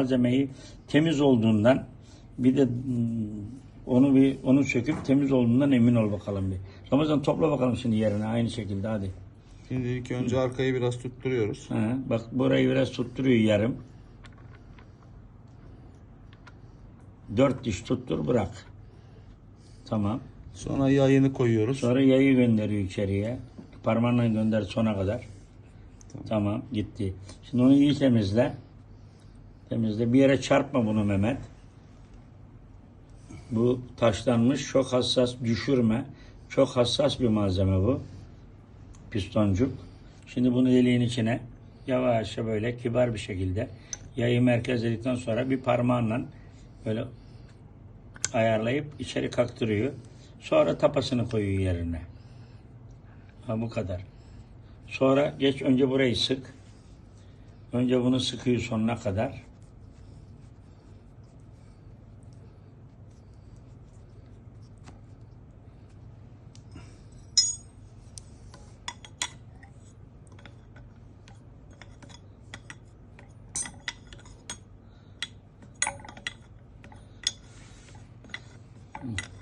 malzemeyi temiz olduğundan bir de mm, onu bir onu söküp temiz olduğundan emin ol bakalım bir. Ramazan topla bakalım şimdi yerine aynı şekilde hadi. Şimdi ilk önce arkayı biraz tutturuyoruz. Ha, bak burayı biraz tutturuyor yarım. Dört diş tuttur bırak. Tamam. Sonra yayını koyuyoruz. Sonra yayı gönderiyor içeriye. Parmağınla gönder sona kadar. Tamam. gitti. Şimdi onu iyi temizle. Temizle. Bir yere çarpma bunu Mehmet. Bu taşlanmış çok hassas düşürme. Çok hassas bir malzeme bu. Pistoncuk. Şimdi bunu deliğin içine yavaşça böyle kibar bir şekilde yayı merkezledikten sonra bir parmağınla böyle ayarlayıp içeri kaktırıyor. Sonra tapasını koyuyor yerine. Ha bu kadar. Sonra geç önce burayı sık. Önce bunu sıkıyor sonuna kadar. Mm.